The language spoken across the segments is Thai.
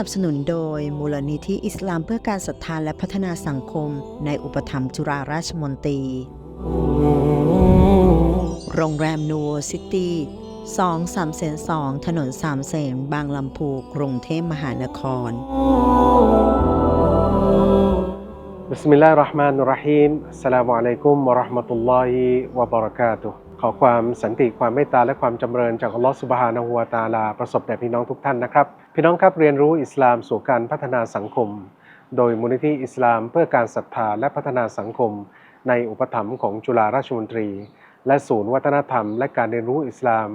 นับสนุนโดยมูลนิธิอิสลามเพื่อการศรัทธาและพัฒนาสังคม ในอุปถัมภ์จุฬาราชมนตรี โรงแรมนูซิตี้2 3เสน2ถนน3เสนบางลำพูกรุงเทพมหานครบิสมิลลาฮิรเขอความสันติความเมตตาและความจำเริญจากอัลลอฮฺสุบฮานะฮูวตาลา ประสบแด่พี่น้องทุกท่านนะครับ พี่น้องครับเรียนรู้อิสลามสู่การพัฒนาสังคม โดยมูลนิธิอิสลามเพื่อการศรัทธาและพัฒนาสังคม ในอุปถัมภ์ของจุฬาราชมนตรี และศูนย์วัฒนธรรม และการเรียนรู้อิสลาม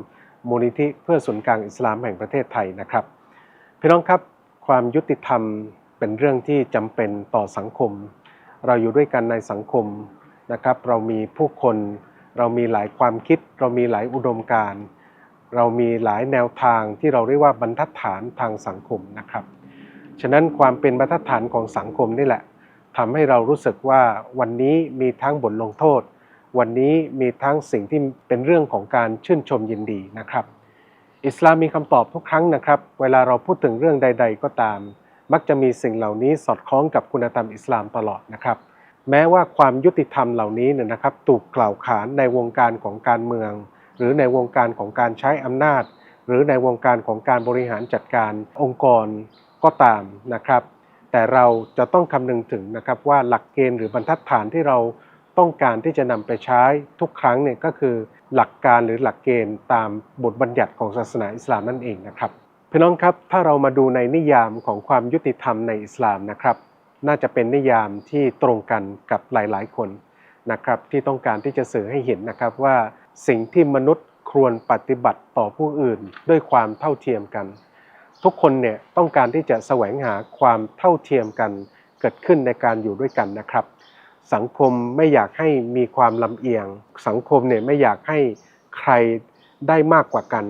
มูลนิธิเพื่อศูนย์กลางอิสลามแห่งประเทศไทยนะครับ พี่น้องครับความยุติธรรมเป็นเรื่องที่จำเป็นต่อสังคม เราอยู่ด้วยกันในสังคมนะครับ เรามีผู้คน เรามีหลายความคิด เรามีหลายอุดมการณ์เรามีหลายแนวทางที่เราเรียกว่าบรรทัดฐานทางสังคมนะครับ ฉะนั้นความเป็นบรรทัดฐานของสังคมนี่แหละทำให้เรารู้สึกว่าวันนี้มีทั้งบทลงโทษ วันนี้มีทั้งสิ่งที่เป็นเรื่องของการชื่นชมยินดีนะครับ อิสลามมีคำตอบทุกครั้งนะครับ เวลาเราพูดถึงเรื่องใด ๆ ก็ตาม มักจะมีสิ่งเหล่านี้สอดคล้องกับคุณธรรมอิสลามตลอดนะครับ แม้ว่าความยุติธรรมเหล่านี้เนี่ยนะครับถูกกล่าวขานในวงการของการเมือง หรือในวงการของการใช้อำนาจ หรือในวงการของการบริหารจัดการองค์กรก็ตามนะครับ แต่เราจะต้องคำนึงถึงนะครับว่าหลักเกณฑ์หรือบรรทัดฐานที่เราต้องการที่จะนำไปใช้ทุกครั้งเนี่ยก็คือหลักการหรือหลักเกณฑ์ตามบทบัญญัติของศาสนาอิสลามนั่นเองนะครับพี่น้องครับถ้าเรามาดูในนิยามของความยุติธรรมในอิสลามนะครับ น่าจะเป็นนิยามที่ตรงกันกับหลายๆ คนนะครับที่ต้องการที่จะสื่อให้เห็นนะครับว่าสิ่งที่มนุษย์ควรปฏิบัติต่อผู้อื่นด้วยความเท่าเทียมกัน ทุกคนเนี่ยต้องการที่จะแสวงหาความเท่าเทียมกันเกิดขึ้นในการอยู่ด้วยกันนะครับ สังคมไม่อยากให้มีความลำเอียง สังคมเนี่ยไม่อยากให้ใครได้มากกว่ากัน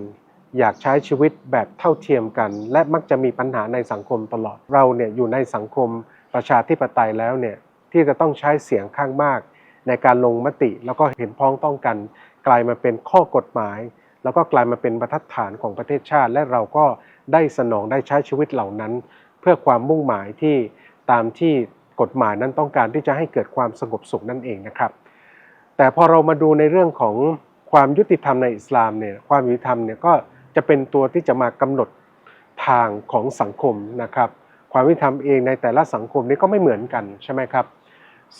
อยากใช้ชีวิตแบบเท่าเทียมกัน และมักจะมีปัญหาในสังคมตลอด เราเนี่ยอยู่ในสังคมประชาธิปไตยแล้วเนี่ยที่จะต้องใช้เสียงข้างมาก ในการลงมติแล้วก็เห็นพ้องต้องกัน กลายมาเป็นข้อกฎหมาย แล้วก็กลายมาเป็นบรรทัดฐานของประเทศชาติ และเราก็ได้สนองได้ใช้ชีวิตเหล่านั้น เพื่อความมุ่งหมายที่ตามที่กฎหมายนั้นต้องการที่จะให้เกิดความสงบสุขนั่นเองนะครับ แต่พอเรามาดูในเรื่องของความยุติธรรมในอิสลามเนี่ยความยุติธรรมเนี่ยก็ จะเป็นตัวที่จะมากำหนดทางของสังคมนะครับ ความยุติธรรมเองในแต่ละสังคมนี้ก็ไม่เหมือนกันใช่ไหมครับ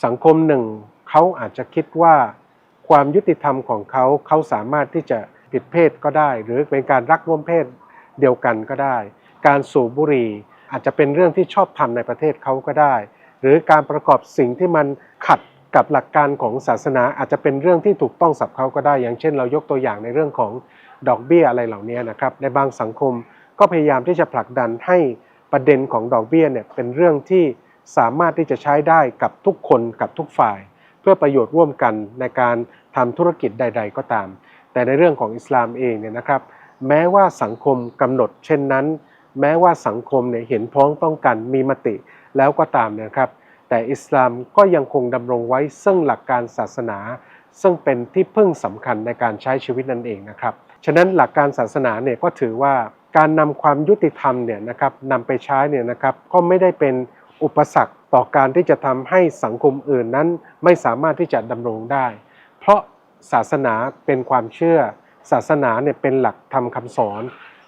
สังคมหนึ่งเขาอาจจะคิดว่า ความยุติธรรมของเขาเขาสามารถที่จะผิดเพศก็ได้ หรือเป็นการรักร่วมเพศเดียวกันก็ได้ การสูบบุหรี่อาจจะเป็นเรื่องที่ชอบทำในประเทศเขาก็ได้ หรือการประกอบสิ่งที่มันขัดกับหลักการของศาสนาอาจจะเป็นเรื่องที่ถูกต้องสับเขาก็ได้ อย่างเช่น เรายกตัวอย่างในเรื่องของ ดอกเบี้ยอะไรเหล่านี้นะครับ ในบางสังคมก็พยายามที่จะผลักดันให้ประเด็นของดอกเบี้ยเนี่ยเป็นเรื่องที่สามารถที่จะใช้ได้กับทุกคนกับทุกฝ่าย เพื่อประโยชน์ร่วมกันในการทำธุรกิจใด ๆ ก็ตาม แต่ในเรื่องของอิสลามเองเนี่ยนะครับ แม้ว่าสังคมกำหนด เช่นนั้น แม้ว่าสังคมเนี่ยเห็นพ้องต้องกันมีมติแล้วก็ตามนยนะครับ แต่อิสลามก็ยังคงดำรงไว้ซึ่งหลักการศาสนา ซึ่งเป็นที่พึ่งสำคัญในการใช้ชีวิตนั่นเองนะครับ ฉะนั้นหลักการศาสนาเนี่ยก็ถือว่าการนำความยุติธรรมเนี่ยนะครับนำไปใช้เนี่ยนะครับก็ไม่ได้เป็นอุปสรรคต่อการที่จะทำให้สังคมอื่นนั้นไม่สามารถที่จะดำรงได้ เพราะศาสนาเป็นความเชื่อ ศาสนาเนี่ยเป็นหลักธรรมคำสอน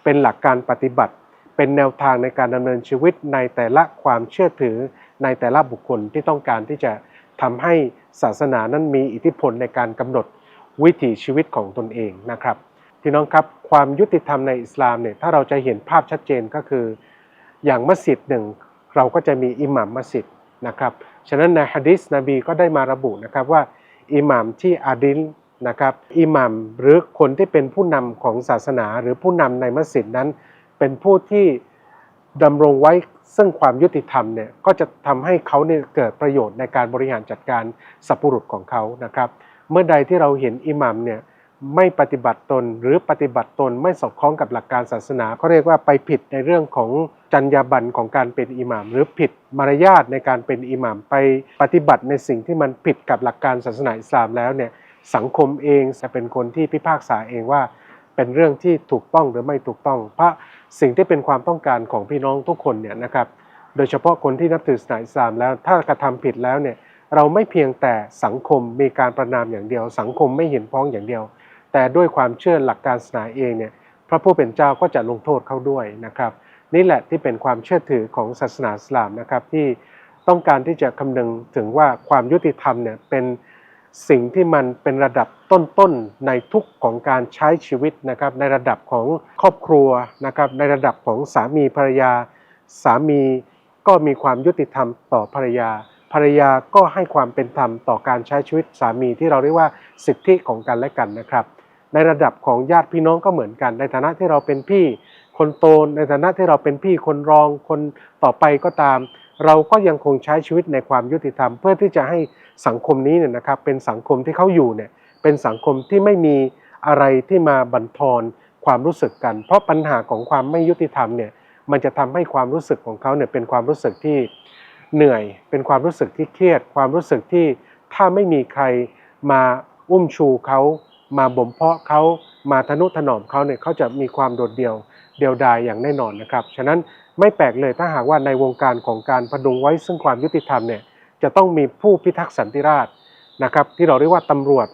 เป็นหลักการปฏิบัติ เป็นแนวทางในการดำเนินชีวิตในแต่ละความเชื่อถือในแต่ละบุคคลที่ต้องการที่จะทำให้ศาสนานั้นมีอิทธิพลในการกำหนดวิถีชีวิตของตนเองนะครับ พี่น้องครับความยุติธรรมในอิสลามเนี่ยถ้าเราจะเห็นภาพชัดเจนก็คือ อย่างมัสยิดหนึ่งเราก็จะมีอิหมัมมัสยิดนะครับฉะนั้นในฮะดิษนบีก็ได้มาระบุนะครับว่าอิหมัมที่อาดิลนะครับอิหมัมหรือคนที่เป็นผู้นำของศาสนา หรือผู้นำในมัสยิดนั้น เป็นผู้ที่ดำรงไว้ซึ่งความยุติธรรมเนี่ยก็จะทำให้เขาเนี่ยเกิดประโยชน์ในการบริหารจัดการสัพพุรุษของเขานะครับ เมื่อใดที่เราเห็นอิหมัมเนี่ย ไม่ปฏิบัติตนหรือปฏิบัติตนไม่สอดคล้องกับหลักการศาสนาเขาเรียกว่าไปผิดในเรื่องของจรรยาบรรณของการเป็นอิหมัมหรือผิดมารยาทในการเป็นอิหมัมไปปฏิบัติในสิ่งที่มันผิดกับหลักการศาสนาอิสลามแล้วเนี่ยสังคมเองจะเป็นคนที่พิพากษาเองว่า เป็นเรื่องที่ถูกต้องหรือไม่ถูกต้อง เพราะสิ่งที่เป็นความต้องการของพี่น้องทุกคนเนี่ยนะครับโดยเฉพาะคนที่นับถือศาสนาอิสลามแล้วถ้ากระทำผิดแล้วเนี่ยเราไม่เพียงแต่สังคมมีการประนามอย่างเดียว สังคมไม่เห็นพ้องอย่างเดียว แต่ด้วยความเชื่อหลักการศาสนาเองเนี่ยพระผู้เป็นเจ้าก็จะลงโทษเขาด้วยนะครับ นี่แหละที่เป็นความเชื่อถือของศาสนาอิสลามนะครับที่ต้องการที่จะคำนึงถึงว่าความยุติธรรมเนี่ยเป็นสิ่งที่มันเป็นระดับต้นๆในทุกของการใช้ชีวิตนะครับ ในระดับของครอบครัวนะครับ ในระดับของสามีภรรยา สามีก็มีความยุติธรรมต่อภรรยา ภรรยาก็ให้ความเป็นธรรมต่อการใช้ชีวิตสามีที่เราเรียกว่าสิทธิของกันและกันนะครับ ในระดับของญาติพี่น้องก็เหมือนกัน ในฐานะที่เราเป็นพี่คนโตในฐานะที่เราเป็นพี่คนรองคนต่อไปก็ตาม เราก็ยังคงใช้ชีวิตในความยุติธรรม เพื่อที่จะให้สังคมนี้เนี่ยนะครับเป็นสังคมที่เขาอยู่เนี่ยเป็นสังคมที่ไม่มีอะไรที่มาบั่นทอนความรู้สึกกัน เพราะปัญหาของความไม่ยุติธรรมเนี่ยมันจะทำให้ความรู้สึกของเขาเนี่ยเป็นความรู้สึกที่เหนื่อย เป็นความรู้สึกที่เครียด ความรู้สึกที่ถ้าไม่มีใครมาอุ้มชูเขา มาบ่มเพาะเขามาทนุถนอมเขาเนี่ยเขาจะมีความโดดเดี่ยวเดียวดายอย่างแน่นอนนะครับ ฉะนั้นไม่แปลกเลยถ้าหากว่าในวงการของการพดุงไว้ซึ่งความยุติธรรมเนี่ยจะต้องมีผู้พิทักษ์สันติราษฎร์นะครับ ที่เราเรียกว่าตำรวจ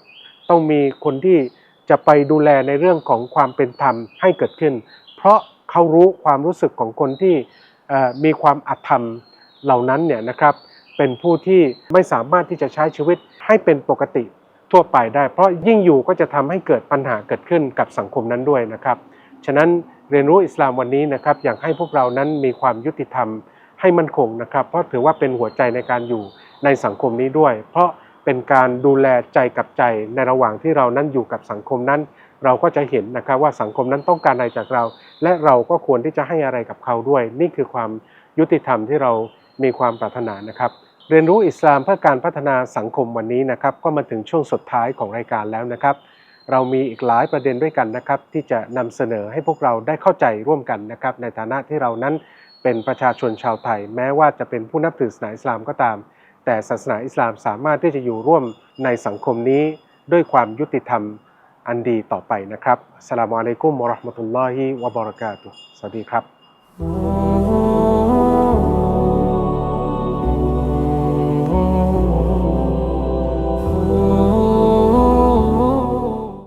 ต้องมีคนที่จะไปดูแลในเรื่องของความเป็นธรรมให้เกิดขึ้น เพราะเขารู้ความรู้สึกของคนที่มีความอธรรมเหล่านั้นเนี่ยนะครับเป็นผู้ที่ไม่สามารถที่จะใช้ชีวิตให้เป็นปกติ ทั่วไปได้ เพราะยิ่งอยู่ก็จะทำให้เกิดปัญหาเกิดขึ้นกับสังคมนั้นด้วยนะครับ ฉะนั้นเรียนรู้อิสลามวันนี้นะครับอยากให้พวกเรานั้นมีความยุติธรรมให้มั่นคงนะครับ เพราะถือว่าเป็นหัวใจในการอยู่ในสังคมนี้ด้วย เพราะเป็นการดูแลใจกับใจในระหว่างที่เรานั้นอยู่กับสังคมนั้น เราก็จะเห็นนะครับว่าสังคมนั้นต้องการอะไรจากเรา และเราก็ควรที่จะให้อะไรกับเขาด้วย นี่คือความยุติธรรมที่เรามีความปรารถนานะครับ เรียนรู้อิสลามเพื่อการพัฒนาสังคมวันนี้นะครับก็มาถึงช่วงสุดท้ายของรายการแล้วนะครับ เรามีอีกหลายประเด็นด้วยกันนะครับ ที่จะนำเสนอให้พวกเราได้เข้าใจร่วมกันนะครับ ในฐานะที่เรานั้นเป็นประชาชนชาวไทย แม้ว่าจะเป็นผู้นับถือศาสนาอิสลามก็ตาม แต่ศาสนาอิสลามสามารถที่จะอยู่ร่วมในสังคมนี้ด้วยความยุติธรรมอันดีต่อไปนะครับสลามอะลัยกุมวะราะห์มะตุลลอฮิวะบะเราะกาตุสวัสดีครับ